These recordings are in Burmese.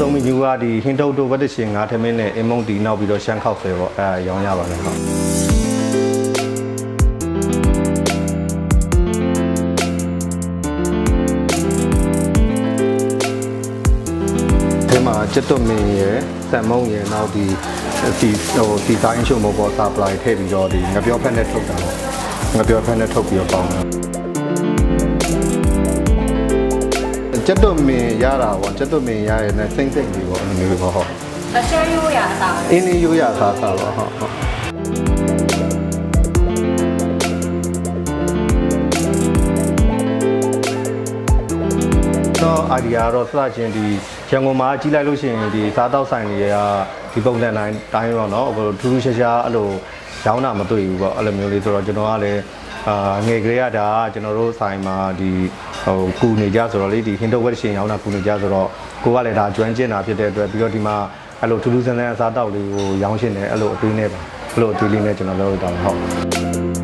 ရောင်ရဆုံးမီညူကဒီဟင်းတုတ်တို့ဝက်တရှင်ငါးထမင်းနဲ့အင်းမုံတီနောက်ပြီးတော့ရှမ်းခောက်ဆယ်ပေါ့အဲရောင်ရပါတယ်ဟုတ်ဒီမှာကျက်သွမင်းရယ်စံမုံရယ်နောက်ဒီဒီဟိုဒီဇိုင်းရှုံမပေါ် supply ထည့်ပြီးတော့ဒီငပြောဖက်နဲ့ထုတ်တာပေါ့ငပြောဖက်နဲ့ထုတ်ပြီးတော့ပေါင်းတ ကျက်သွမင်းရတာပေါ့ကျက်သွမင်းရရဲ့နဲ့စိမ့်စိမ့်လေးပေါ့အဲ့လိုမျိုးပေါ့ဟုတ် အရှမ်းရိုးရတာ အင်းလေးရိုးရစားစားပါဟုတ်ဟုတ်တော့အာဒီယာတော့စသချင်းဒီရန်ကုန်မှာကြီးလိုက်လို့ရှိရင်ဒီစားတောက်ဆိုင်တွေကဒီပုံစံတိုင်းတိုင်းတော့เนาะဟိုထူးထူးခြားခြားအဲ့လိုရောင်းတာမတွေ့ဘူးပေါ့အဲ့လိုမျိုးလေးဆိုတော့ကျွန်တော်ကလည်းအာငယ်ကလေးကဒါကကျွန်တော်တို့ဆိုင်မှာဒီ ဟိုကူနေကြဆိုတော့လေဒီဟင်းတုတ်ဝက်ရှင်ရောင်းတာကူနေကြဆိုတော့ကိုကလည်းဒါကျွမ်းကျင်တာဖြစ်တဲ့အတွက်ပြီးတော့ဒီမှာအဲ့လိုထူးထူးဆန်းဆန်းအစားတောက်လေးကိုရောင်းရှင်တယ်အဲ့လိုအတွေးနဲ့ပါအဲ့လိုအတွေးလေးနဲ့ကျွန်တော်လုပ်တော့ဟုတ်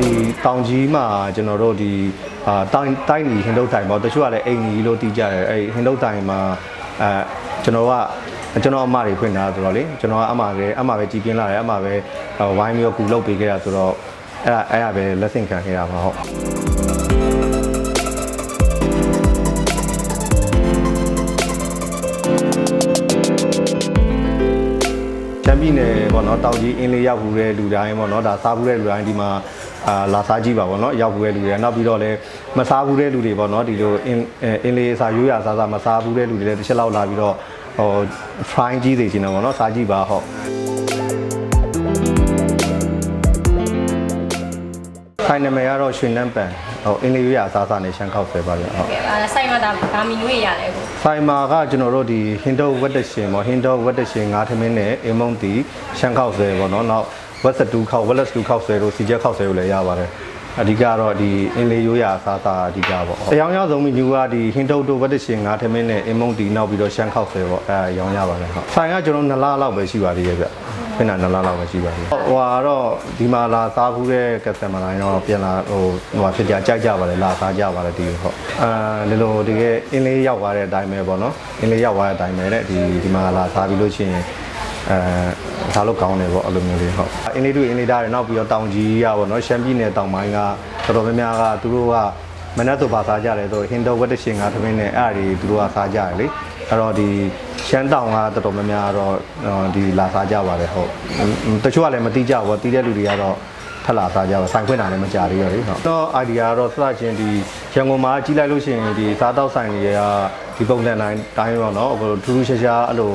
ဒီတောင်ကြီးမှာကျွန်တော်တို့ဒီအာတိုင်းတိုင်းနီဟင်ဒုတ်တိုင်ပေါ့တချို့ကလည်းအိမ်ကြီးလို့တီးကြတယ်အဲ့ဟင်ဒုတ်တိုင်မှာအဲကျွန်တော်ကကျွန်တော်အမတွေဖွင့်တာဆိုတော့လေကျွန်တော်ကအမပဲအမပဲကြည်ပြင်းလာတယ်အမပဲဝိုင်းပြီးတော့ကူလုပ်ပေးခဲ့တာဆိုတော့အဲ့ဒါအဲ့ဒါပဲလက်ဆင့်ခံခဲ့ရပါဟုတ်ချမ်းပြည်နယ်ပေါ့နော်တောင်ကြီးအင်းလေးရောက်ဘူးတဲ့လူတိုင်းပေါ့နော်ဒါစားဘူးတဲ့လူတိုင်းဒီမှာ အာလာစားကြည့်ပါပေါ့နော်ရောက်ဘူးတဲ့လူတွေနောက်ပြီးတော့လည်းမစားဘူးတဲ့လူတွေပေါ့နော်ဒီလိုအင်းအင်းလေးစားရိုးရစားစားမစားဘူးတဲ့လူတွေလည်းတစ်ချက်လောက်လာပြီးတော့ဟို fry ကြည့်သေးချင်တယ်ပေါ့နော်စားကြည့်ပါဟုတ်ခိုင်နမယ်ကတော့ရွှေနန်းပန်ဟိုအင်းလေးရိုးရစားစားနဲ့ရှမ်းခောက်ဆွဲပါဗျဟုတ်ကဲအဲဆိုင်မှာဒါဒါမီနူရရလဲကိုဆိုင်မာကကျွန်တော်တို့ဒီဟင်ဒိုဝက်တရှင်ပေါ့ဟင်ဒိုဝက်တရှင်ငါးထမင်းနဲ့အင်းမုံတီရှမ်းခောက်ဆွဲပေါ့နော်နောက် ဝက်စတူခောက်ဝက်လက်စတူခောက်ဆွဲတို့စီချက်ခောက်ဆွဲတို့လည်းရပါတယ်အဓိကတော့ဒီအင်းလေးရိုးရာစားစားအဓိကပေါ့အယောင်ရောက်ဆုံးမီညူကဒီဟင်ဒိုတို့ဝက်တရှင်ငါးထမင်းနဲ့အင်းမုံတီနောက်ပြီးတော့ရှမ်းခောက်ဆွဲပေါ့အဲရောင်းရပါတယ်ဟုတ်ဆိုင်ကကျွန်တော်2လလောက်ပဲရှိပါသေးရဲ့ဗျခဏ2လလောက်ပဲရှိပါသေးတယ်ဟိုဟာတော့ဒီမှာလာစားဘူးတဲ့ကက်စတမာတိုင်းတော့ပြန်လာဟိုဟိုဖြစ်ကြကြိုက်ကြပါတယ်လာစားကြပါတယ်ဒီဟုတ်အဲဒီလိုတကယ်အင်းလေးရောက်သွားတဲ့အတိုင်းပဲပေါ့နော်အင်းလေးရောက်သွားတဲ့အတိုင်းပဲတဲ့ဒီဒီမှာလာစားပြီးလို့ရှိရင် အဲစားလို့ကောင်းတယ်ပေါ့အဲ့လိုမျိုးလေးဟုတ်အင်းလေးတူအင်းလေးသားတွေနောက်ပြီးတော့တောင်ကြီးရပေါ့နော်ရှမ်းပြည်နယ်တောင်ပိုင်းကတော်တော်များများကသူတို့ကမနက်ဆိုပါစားကြတယ်ဆိုဟင်ဒိုဝက်တရှင်ကသမင်းနဲ့အဲ့ဒါတွေသူတို့ကစားကြတယ်လေအဲ့တော့ဒီရှမ်းတောင်ကတော်တော်များများတော့ဒီလာစားကြပါတယ်ဟုတ်တချို့ကလည်းမသိကြဘူးတီးတဲ့လူတွေကတော့ထပ်လာစားကြပါဆိုင်ခွင့်တာလည်းမကြသေးရောလေဟုတ်တော့ idea ကတော့စသချင်းဒီရန်ကုန်မှာကြီးလိုက်လို့ရှိရင်ဒီစားတောက်ဆိုင်တွေကဒီပုံစံတိုင်းတိုင်းပေါ့နော်ဟိုထူးထူးခြားခြားအဲ့လို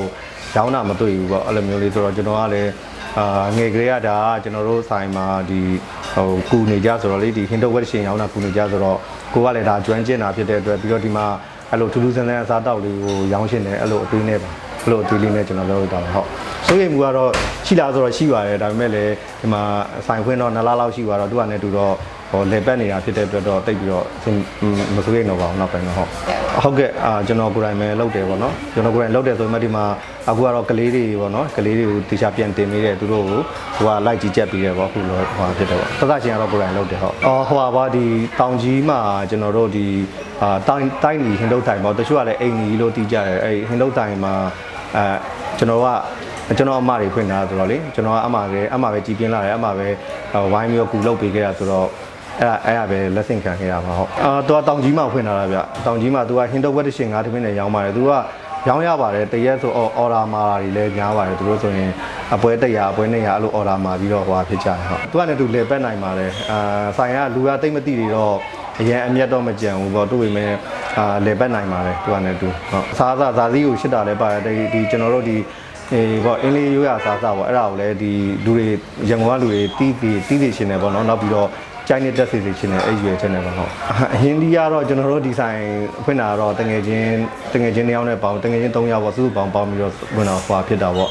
ရောင်းတာမတွေ့ဘူးပေါ့အဲ့လိုမျိုးလေးဆိုတော့ကျွန်တော်ကလည်းအာငယ်ကလေးကဒါကကျွန်တော်တို့ဆိုင်မှာဒီဟိုကူနေကြဆိုတော့လေဒီဟင်တုတ်ဝက်ရှင်ရောင်းတာကူနေကြဆိုတော့ကိုကလည်းဒါကျွမ်းကျင်တာဖြစ်တဲ့အတွက်ပြီးတော့ဒီမှာအဲ့လိုထူးထူးဆန်းဆန်းအစားတောက်လေးကိုရောင်းရှင်တယ်အဲ့လိုအတွေးနဲ့ပါအဲ့လိုအတွေးလေးနဲ့ကျွန်တော်လုပ်တော့ဟုတ်စိုးရိမ်မှုကတော့ရှိလားဆိုတော့ရှိပါတယ်ဒါပေမဲ့လည်းဒီမှာဆိုင်ခွင့်တော့2လလောက်ရှိသွားတော့သူကလည်းတူတော့ ဟိုလေပတ်နေတာဖြစ်တဲ့အတွက်တော့တိတ်ပြီးတော့အဆင်မစိုးရိမ်တော့ပါဘူးနောက်ပိုင်းတော့ဟုတ်ဟုတ်ကဲ့အာကျွန်တော်ကိုယ်တိုင်ပဲလုပ်တယ်ပေါ့နော်ကျွန်တော်ကိုယ်တိုင်လုပ်တယ်ဆိုမှဒီမှာအခုကတော့ကလေးတွေပေါ့နော်ကလေးတွေကိုတေချာပြန်တင်နေတယ်သူတို့ကိုဟိုကလိုက်ကြည့်ချက်ပြီးတယ်ပေါ့အခုလိုဟိုဖြစ်တယ်ပေါ့သက်သက်ချင်းကတော့ကိုယ်တိုင်လုပ်တယ်ဟုတ်အော်ဟိုပါဒီတောင်ကြီးမှာကျွန်တော်တို့ဒီအာတိုင်းတိုင်းနီဟင်ဒုတ်တိုင်ပေါ့တချို့ကလည်းအိမ်ကြီးလို့တီးကြတယ်အဲ့ဟင်ဒုတ်တိုင်မှာအဲကျွန်တော်ကကျွန်တော်အမတွေဖွင့်တာဆိုတော့လေကျွန်တော်ကအမပဲအမပဲကြည်ပြင်းလာတယ်အမပဲဝိုင်းပြီးတော့ကူလုပ်ပေးခဲ့တာဆိုတော့ အဲ့ဒါအဲ့ဒါပဲလက်ဆင့်ခံခဲ့ရပါဟုတ်အာသူကတောင်ကြီးမှာဖွင့်လာတာဗျတောင်ကြီးမှာသူကဟင်ဒုတ်ဝက်တရှင်ငါးတမင်းနဲ့ရောင်းပါတယ်သူကရောင်းရပါတယ်တရက်ဆိုအော်ဒါမာတာတွေလည်းများပါတယ်သူတို့ဆိုရင်အပွဲ100အပွဲ200အဲ့လိုအော်ဒါမာပြီးတော့ဟိုဖြစ်ကြတယ်ဟုတ်သူကလည်းသူလေပတ်နိုင်ပါတယ်အာဆိုင်ကလူကတိတ်မသိတွေတော့အရင်အမျက်တော့မကြံဘူးပေါ့သူ့ပေမဲ့အာလေပတ်နိုင်ပါတယ်သူကလည်းသူဟုတ်အစားအစာဇာတိကိုရှစ်တာလည်းပါတယ်ဒီဒီကျွန်တော်တို့ဒီအေးပေါ့အင်းလေးရိုးရစားစားပေါ့အဲ့ဒါကိုလည်းဒီလူတွေရန်ကုန်ကလူတွေတီးတီးတီးတီးရှင်တယ်ပေါ့နော်နောက်ပြီးတော့ ကျိုင်းနဲ့တက်စီစီချင်းတယ်အဲ့ရွယ်ချင်းတယ်ပေါ့ဟုတ်အဟင်းဒီကတော့ကျွန်တော်တို့ဒီဆိုင်ဖွင့်တာတော့တငယ်ချင်းတငယ်ချင်းတစ်ယောက်နဲ့ပေါင်းတငယ်ချင်း၃ယောက်ပေါ့စုစုပေါင်းပေါင်းပြီးတော့ဝင်တော့ဟွာဖြစ်တာပေါ့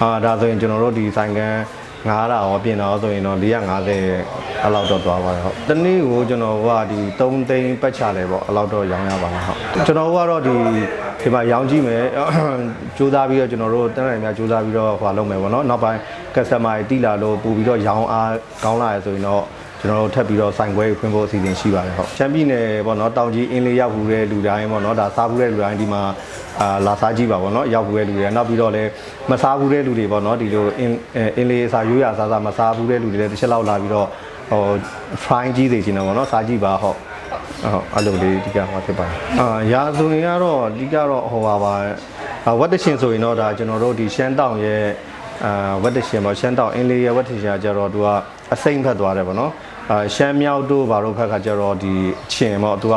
အာဒါဆိုရင်ကျွန်တော်တို့ဒီဆိုင်ကန်ငားတာရောပြင်တာရောဆိုရင်တော့450အလောက်တော့သွားပါတယ်ဟုတ်တနေ့ကိုကျွန်တော်ကဒီ3သိန်းပတ်ချတယ်ပေါ့အလောက်တော့ရောင်းရပါတယ်ဟုတ်ကျွန်တော်ကတော့ဒီဒီမှာရောင်းကြည့်မယ်စူးစမ်းပြီးတော့ကျွန်တော်တို့တက်နိုင်များစူးစမ်းပြီးတော့ဟိုလုပ်မယ်ပေါ့နော်နောက်ပိုင်း customer တွေတိလာလို့ပို့ပြီးတော့ရောင်းအားကောင်းလာရဆိုရင်တော့ ကျွန်တော်တို့ထပ်ပြီးတော့စိုင်ခွဲဖွင့်ဖို့အစီအစဉ်ရှိပါတယ်ဟုတ်ချမ်းပြည်နယ်ပေါ့နော်တောင်ကြီးအင်းလေးရောက်ဘူးတဲ့လူတိုင်းပေါ့နော်ဒါစားဘူးတဲ့လူတိုင်းဒီမှာအာလာစားကြည့်ပါပေါ့နော်ရောက်ဘူးတဲ့လူတွေနောက်ပြီးတော့လည်းမစားဘူးတဲ့လူတွေပေါ့နော်ဒီလိုအင်းအင်းလေးအစာရိုးရစားစားမစားဘူးတဲ့လူတွေလည်းတစ်ချက်လောက်လာပြီးတော့ဟို fry ကြီးသေးချင်တယ်ပေါ့နော်စားကြည့်ပါဟုတ်ဟုတ်အဲ့လိုလေးဒီကမှာဖြစ်ပါတယ်အာရာဆိုရင်ကတော့အဓိကတော့ဟိုပါပါဝတ်တရှင်ဆိုရင်တော့ဒါကျွန်တော်တို့ဒီရှမ်းတောင်ရဲ့အာဝတ်တရှင်ပေါ့ရှမ်းတောင်အင်းလေးရဲ့ဝတ်တရှင်ကကြတော့သူကအစိမ့်ဖက်သွားတယ်ပေါ့နော် အာရှမ်းမြောက်တို့ဘာလို့ဖက်ကကြတော့ဒီအချင်းပေါ့သူက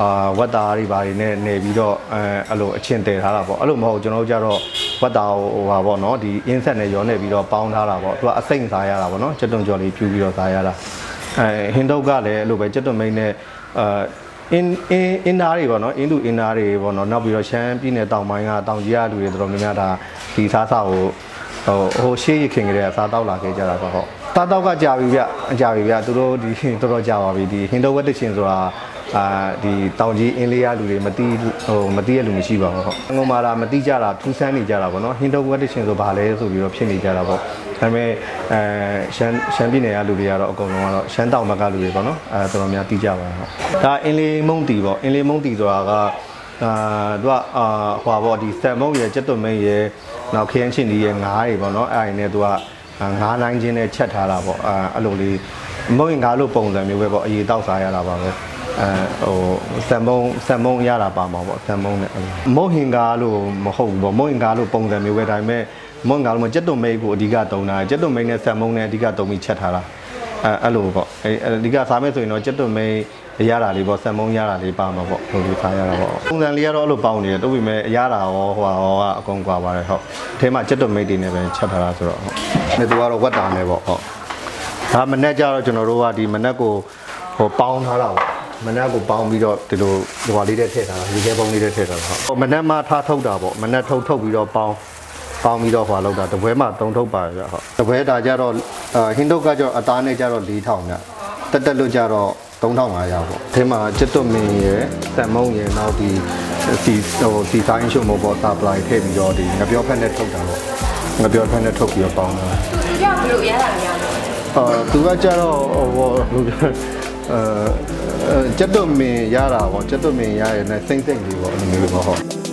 အာဝတ်တာတွေဘာတွေနဲ့နေပြီးတော့အဲအဲ့လိုအချင်းတည်ထားတာပေါ့အဲ့လိုမဟုတ်ကျွန်တော်တို့ကြတော့ဝတ်တာဟိုဟာပေါ့နော်ဒီအင်းဆက်နဲ့ရောနေပြီးတော့ပေါင်းထားတာပေါ့သူကအစိမ့်စားရတာပေါ့နော်ကျွတ်တုံကြော်လေးဖြူပြီးတော့စားရတာအဲဟင်းတုတ်ကလည်းအဲ့လိုပဲကျွတ်တုံမိန်နဲ့အာအင်းအင်းအင်းသားတွေပေါ့နော်အင်းသူအင်းသားတွေပေါ့နော်နောက်ပြီးတော့ရှမ်းပြည်နယ်တောင်ပိုင်းကတောင်ကြီးကလူတွေတော်တော်များများဒါဒီစားစာကိုဟိုဟိုရှေးရခင်ကလေးကစားတောက်လာခဲ့ကြတာပေါ့ဟုတ် စားတောက်ကကြာပြီဗျအကြာပြီဗျသူတို့ဒီတော်တော်ကြာပါပြီဒီဟင်တော့ဝက်တရှင်ဆိုတာအာဒီတောင်ကြီးအင်းလေးရလူတွေမတိဟိုမတိရလူမရှိပါဘူးဟုတ်ငုံမာတာမတိကြတာထူးဆန်းနေကြတာပေါ့နော်ဟင်တော့ဝက်တရှင်ဆိုဘာလဲဆိုပြီးတော့ဖြစ်နေကြတာပေါ့ဒါပေမဲ့အဲရှမ်းရှမ်းပြည်နယ်ကလူတွေကတော့အကုန်လုံးကတော့ရှမ်းတောင်ဘက်ကလူတွေပေါ့နော်အဲတော်တော်များတိကြပါဟုတ်ဒါအင်းလေးမုံတီပေါ့အင်းလေးမုံတီဆိုတာကအာသူကအာဟွာပေါ့ဒီစက်မုတ်ရဲ့စက်သွမိတ်ရဲ့နောက်ခရမ်းချင်းဒီရဲ့ငါးတွေပေါ့နော်အဲ့ဒါနဲ့သူကအာ ငါးနိုင်ချင်းနဲ့ချက်ထားတာပေါ့အာအဲ့လိုလေးမုတ်ရင်ငါးလို့ပုံစံမျိုးပဲပေါ့အရေးတောက်စားရတာပါပဲအဲဟိုစက်မုံစက်မုံရတာပါမှာပေါ့စက်မုံနဲ့အဲ့လိုမုတ်ဟင်ကားလို့မဟုတ်ဘူးပေါ့မုတ်ဟင်ကားလို့ပုံစံမျိုးပဲဒါပေမဲ့မုတ်ဟင်ကားလို့မစက်သွမိတ်ကိုအဓိကတုံးတာစက်သွမိတ်နဲ့စက်မုံနဲ့အဓိကတုံးပြီးချက်ထားတာအဲအဲ့လိုပေါ့အဲအဓိကစားမယ်ဆိုရင်တော့ကြက်သွမိန်ရတာလေးပေါ့ဆက်မုံရတာလေးပါမှာပေါ့ဟိုလိုစားရတာပေါ့ပုံစံလေးကတော့အဲ့လိုပေါင်းနေတယ်တို့ပေမဲ့ရတာရောဟိုဟာရောကအကုန်ကွာပါတယ်ဟုတ်အထဲမှာကြက်သွမိန်တွေနဲ့ပဲချက်ထားတာဆိုတော့ ဟုတ်ဒီသူကတော့ဝက်တာနဲ့ပေါ့ဟုတ်ဒါမနေ့ကျတော့ကျွန်တော်တို့ကဒီမနေ့ကိုဟိုပေါင်းထားတာပေါ့မနေ့ကိုပေါင်းပြီးတော့ဒီလိုဒီဟာလေးနဲ့ထည့်ထားတာဒီခဲပုံးလေးနဲ့ထည့်ထားတာဟုတ်ဟိုမနေ့မှထားထုတ်တာပေါ့မနေ့ထုတ်ထုတ်ပြီးတော့ပေါင်းပေါင်းပြီးတော့ဟွာလောက်တာတပွဲမှာ3ထုတ်ပါတယ်ဗျဟုတ်တပွဲဒါကြတော့အာဟင်းတုတ်ကကြတော့အသားနဲ့ကြတော့4000ညတက်တက်လို့ကြတော့3500ပေါ့အဲမှာကျွတ်တွမင်းရယ်စက်မုံရယ်နောက်ဒီစီဟိုစီတိုင်းရှုံမောပေါ် supply ထည့်ပြီးတော့ဒီငပြောဖက်နဲ့ထုတ်တာပေါ့ ငပြောဖက်နဲ့ထုတ်ပြီးတော့ပေါင်းတာဒီကဘလို့ရတာများလဲအာသူကကြတော့ဟိုဟိုအဲကျွတ်တွမင်းရတာပေါ့ကျွတ်တွမင်းရရယ်နဲ့စိမ့်စိမ့်လေးပေါ့အဲ့လိုမျိုးပေါ့ဟုတ်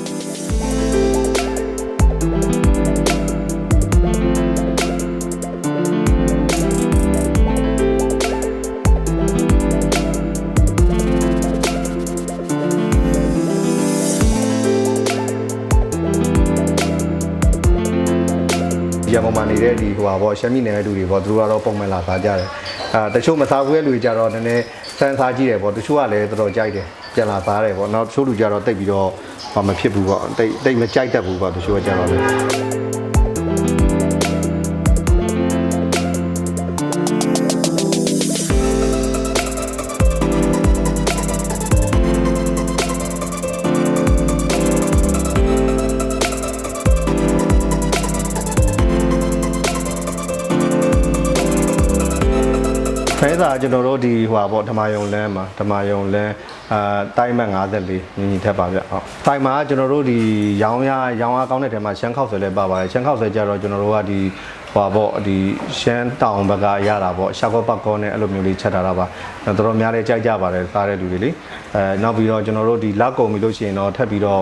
ရန်ကုန်မှာနေတဲ့ဒီဟိုပါပေါ့ရှမ်းပြည်နယ်ရဲ့လူတွေပေါ့သူတို့ကတော့ပုံမှန်လာစားကြတယ်အာတချို့မစားဘူးရဲ့လူတွေကြတော့နည်းနည်းစမ်းစားကြည့်တယ်ပေါ့တချို့ကလည်းတော်တော်ကြိုက်တယ်ပြန်လာစားတယ်ပေါ့နောက်တချို့လူကြတော့တိတ်ပြီးတော့မဖြစ်ဘူးပေါ့တိတ်တိတ်မကြိုက်တတ်ဘူးပေါ့တချို့ကကြတော့လေ ဖဲစာကျွန်တော်တို့ဒီဟိုပါပေါ့ဓမ္မယုံလမ်းမှာဓမ္မယုံလမ်းအာတိုင်းမတ်54ညီညီထက်ပါဗျဟုတ်တိုင်းမှာကျွန်တော်တို့ဒီရောင်းရရောင်းရကောင်းတဲ့ထဲမှာရှမ်းခောက်ဆွဲလည်းပါပါတယ်ရှမ်းခောက်ဆွဲကြတော့ကျွန်တော်တို့ကဒီဟိုပါပေါ့ဒီရှမ်းတောင်ဘက်ကရတာပေါ့ရှာကောပတ်ကောနဲ့အဲ့လိုမျိုးလေးချက်ထားတာပါတော်တော်များလေးကြိုက်ကြပါတယ်စားတဲ့လူတွေလေအဲနောက်ပြီးတော့ကျွန်တော်တို့ဒီလက်ကုံပြီလို့ရှိရင်တော့ထပ်ပြီးတော့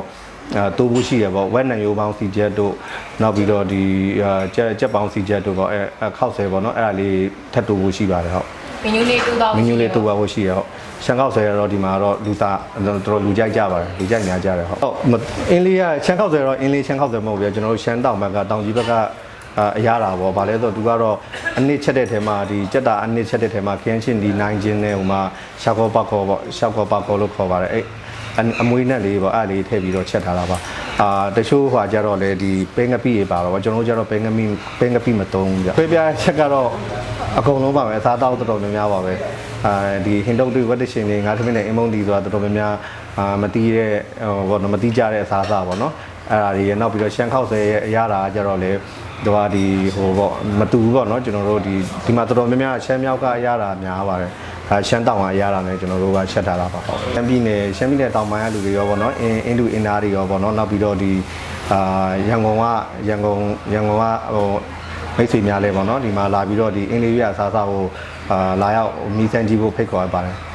အဲတိုးဖို့ရှိရပေါ့ဝက်နံရိုးပေါင်းစီချက်တို့နောက်ပြီးတော့ဒီအဲကြက်ကြက်ပေါင်းစီချက်တို့ပေါ့အဲအဲခောက်ဆွဲပေါ့နော်အဲ့ဒါလေးထပ်တိုးဖို့ရှိပါတယ်ဟုတ် မင်းညူလေးတူတော့မင်းညူလေးတူပါဖို့ရှိရဟုတ်ရှန်ကောက်ဆဲရတော့ဒီမှာတော့လူသားတော်တော်လူကြိုက်ကြပါတယ်လူကြိုက်များကြတယ်ဟုတ်ဟုတ်အင်းလေးကရှန်ကောက်ဆဲတော့အင်းလေးရှန်ကောက်ဆဲမဟုတ်ဘူးကျွန်တော်တို့ရှမ်းတောင်ဘက်ကတောင်ကြီးဘက်ကအရာတာပေါ့ဗာလဲဆိုတော့သူကတော့အနစ်ချက်တဲ့ထဲမှာဒီကြက်တာအနစ်ချက်တဲ့ထဲမှာခရမ်းချင်းဒီနိုင်ချင်းနဲ့ဟိုမှာရှောက်ကောပတ်ကောပေါ့ရှောက်ကောပတ်ကောလို့ခေါ်ပါတယ်အဲ့အမွေးနဲ့လေးပေါ့အဲ့လေးထည့်ပြီးတော့ချက်ထားတာပါအာတချို့ဟွာကြတော့လေဒီပင်းငပိတွေပါတော့ကျွန်တော်တို့ကြတော့ပင်းငပိပင်းငပိမတုံးဘူးကြခွေးပြားချက်ကတော့ အကုန်လုံးပါပဲအစားတောက်တော်တော်များများပါပဲအာဒီဟင်တုတ်တွေဝက်တရှင်တွေငါသမင်းနဲ့အင်မုံဒီဆိုတာတော်တော်များများအာမတီးတဲ့ဟိုဘောနော်မတီးကြတဲ့အစားအစာပေါ့နော်အဲ့ဒါတွေရနောက်ပြီးတော့ရှမ်းခောက်ဆဲရဲ့အရာတာကကြတော့လေသူကဒီဟိုပေါ့မတူဘူးပေါ့နော်ကျွန်တော်တို့ဒီဒီမှာတော်တော်များများရှမ်းမြောက်ကရတာများပါတယ်အဲရှမ်းတောင်ကရတာနဲ့ကျွန်တော်တို့ကချက်ထားတာပါဟုတ်ရှမ်းပြည်နယ်ရှမ်းပြည်နယ်တောင်ပိုင်းကလူတွေရောပေါ့နော်အင်းအင်းလူအင်သားတွေရောပေါ့နော်နောက်ပြီးတော့ဒီအာရန်ကုန်ကရန်ကုန်ရန်ကုန်ကဟို မိတ်ဆွေများလဲပေါ့နော်ဒီမှာလာပြီးတော့ဒီအင်းလေးရအစားအစာကိုအာလာရောက်မီဆန်ကြည့်ဖို့ဖိတ်ခေါ်ပါတယ်